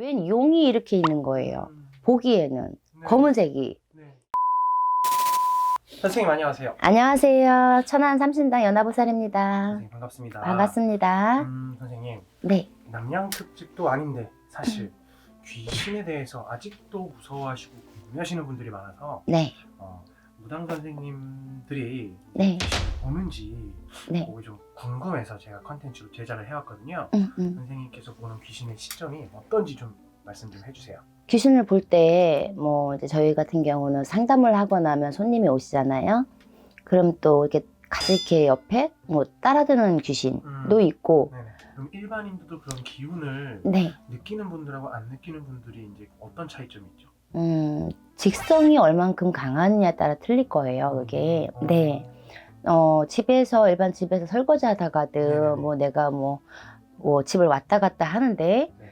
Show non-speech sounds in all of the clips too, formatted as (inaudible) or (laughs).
웬 용이 이렇게 있는 거예요. 음, 보기에는 네. 검은색이. 네. 선생님 안녕하세요. 안녕하세요. 천안 삼신당 연합보살입니다. 선생님 반갑습니다. 반갑습니다. 음, 선생님 네. 남양 특집도 아닌데 사실 귀신에 대해서 아직도 무서워하시고 궁금해하시는 분들이 많아서 네. 어, 무당 선생님들이 네. 보는지 네. 그게 좀 궁금해서 제가 컨텐츠로 제작을 해왔거든요. 음, 음. 선생님께서 보는 귀신의 시점이 어떤지 좀 말씀 좀 해주세요. 귀신을 볼 때, 뭐, 이제 저희 같은 경우는 상담을 하거나 하면 손님이 오시잖아요. 그럼 또 이렇게 가득히 옆에 뭐 따라드는 귀신도 음. 있고, 네네. 그럼 일반인들도 그런 기운을 네. 느끼는 분들하고 안 느끼는 분들이 이제 어떤 차이점이 있죠? 음, 직성이 얼만큼 강하느냐에 따라 틀릴 거예요, 그게. 음. 네. 어, 집에서, 일반 집에서 설거지. 하다가든, 뭐 내가 뭐, 뭐 집을 왔다 갔다 하는데, 네.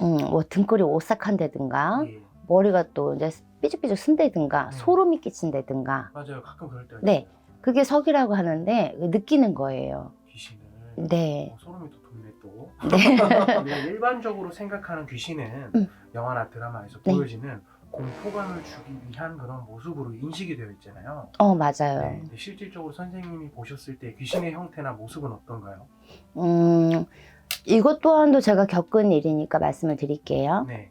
음, 뭐 등골이 오싹한다든가, 예. 머리가 또 이제 삐죽삐죽 쓴다든가, 음. 소름이 끼친다든가, 맞아요. 가끔 그럴 때가 네. 그게 석이라고 하는데, 느끼는 거예요. 귀신을 네. 어, 소름이 또 돋네 또. 네. (laughs) 일반적으로 생각하는 귀신은 음. 영화나 드라마에서 네. 보여지는 공포감을 주기 위한 그런 모습으로 인식이 되어 있잖아요. 어, 맞아요. 네. 근데 실질적으로 선생님이 보셨을 때 귀신의 형태나 모습은 어떤가요? 음, 이것 또한도 제가 겪은 일이니까 말씀을 드릴게요. 네.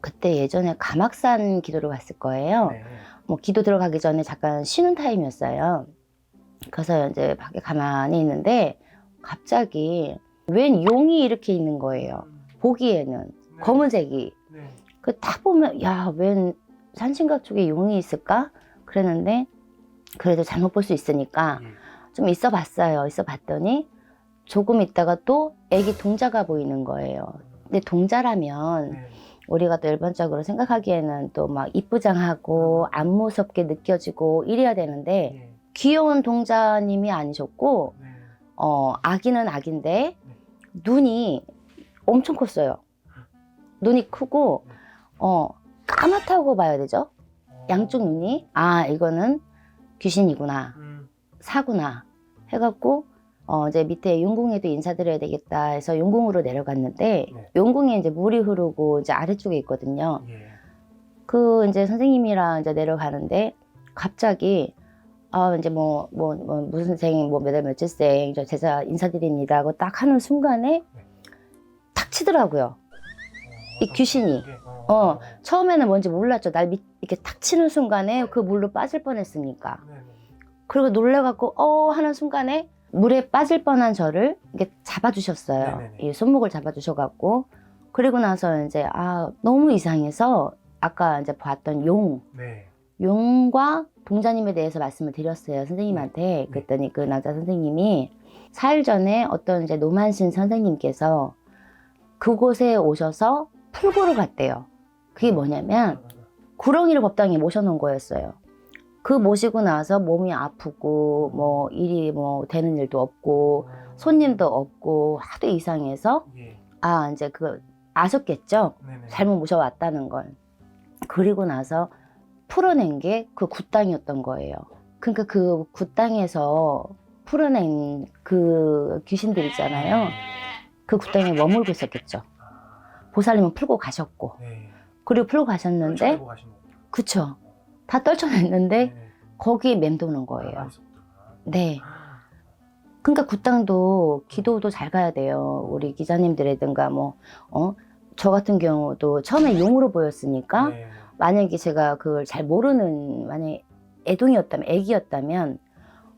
그때 예전에 가막산 기도를 갔을 거예요. 네. 뭐 기도 들어가기 전에 잠깐 쉬는 타임이었어요. 그래서 이제 밖에 가만히 있는데 갑자기 웬 용이 이렇게 있는 거예요. 음, 보기에는 네. 검은색이. 네. 그 딱 보면 야, 웬 산신각 쪽에 용이 있을까? 그랬는데 그래도 잘못 볼 수 있으니까 예. 좀 있어 봤어요. 있어 봤더니 조금 있다가 또 애기 동자가 보이는 거예요. 근데 동자라면 네. 우리가 또 일반적으로 생각하기에는 또 막 이쁘장하고 안 무섭게 느껴지고 이래야 되는데 예. 귀여운 동자님이 아니셨고 네. 어 아기는 아기인데 눈이 엄청 컸어요. 눈이 크고 어 까맣다고 봐야 되죠. 어. 양쪽 눈이 아 이거는 귀신이구나 음, 사구나 해갖고 어 이제 밑에 용궁에도 인사드려야 되겠다 해서 용궁으로 내려갔는데 네. 용궁에 이제 물이 흐르고 이제 아래쪽에 있거든요. 예. 그 이제 선생님이랑 이제 내려가는데 갑자기 아 이제 뭐뭐뭐 무슨 생뭐 몇월 며칠생 저 제자 인사드립니다 하고 딱 하는 순간에 네. 탁 치더라고요. 어, 이 귀신이. 어, 어. 처음에는 뭔지 몰랐죠. 날 밑, 이렇게 탁 치는 순간에 그 물로 빠질 뻔했으니까. 네, 네. 그리고 놀래갖고 어 하는 순간에 물에 빠질 뻔한 저를 이렇게 잡아주셨어요. 네네네. 이 손목을 잡아주셔갖고 그리고 나서 이제 아 너무 이상해서 아까 이제 봤던 용 네. 용과 동자님에 대해서 말씀을 드렸어요 선생님한테 네. 그랬더니 그 남자 선생님이 4일 전에 어떤 이제 노만신 선생님께서 그곳에 오셔서 풀고를 갔대요. 그게 뭐냐면 구렁이를 법당에 모셔놓은 거였어요. 그 모시고 나서 몸이 아프고 뭐 일이 뭐 되는 일도 없고 손님도 없고 하도 이상해서 예. 아 이제 그 아셨겠죠? 잘못 모셔왔다는 걸. 그리고 나서 풀어낸 게 그 굿땅이었던 거예요. 그러니까 그 굿땅에서 풀어낸 그 귀신들 있잖아요. 그 굿땅에 머물고 있었겠죠. 아, 보살님은 풀고 가셨고 네. 그리고 풀고 가셨는데 떨쳐내고 가신 거구나. 그쵸. 다 떨쳐냈는데 네. 거기에 맴도는 거예요. 있었구나. 네. 그러니까 굿땅도 기도도 잘 가야 돼요. 우리 기자님들이든가 뭐, 어? 저 같은 경우도 처음에 용으로 보였으니까 네. 만약에 제가 그걸 잘 모르는 만약에 애동이었다면 애기였다면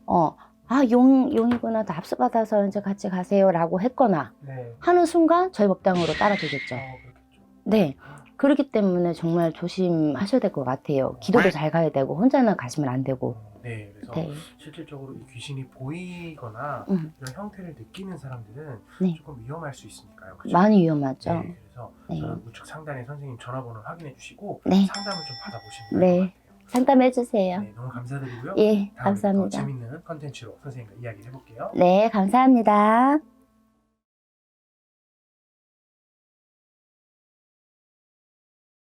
어, 아, 용, 용이구나. 다 합수받아서 이제 같이 가세요 라고 했거나 네. 하는 순간 저희 법당으로 따라들겠죠. 어, 그렇겠죠. 네. 그렇기 때문에 정말 조심하셔야 될 것 같아요. 기도도 잘 가야 되고 혼자는 가시면 안 되고. 어, 네. 그래서 네. 실질적으로 이 귀신이 보이거나 음, 이런 형태를 느끼는 사람들은 네. 조금 위험할 수 있으니까요. 그죠? 많이 위험하죠. 네. 그래서 네. 저는 우측 상단에 선생님 전화번호 확인해 주시고 네. 상담을 좀 받아보시면 네. 될것 같아요. 상담해 주세요. 네, 너무 감사드리고요. 예, 다음에 더 감사합니다. 재밌는 컨텐츠로 선생님과 이야기 해볼게요. 네, 감사합니다.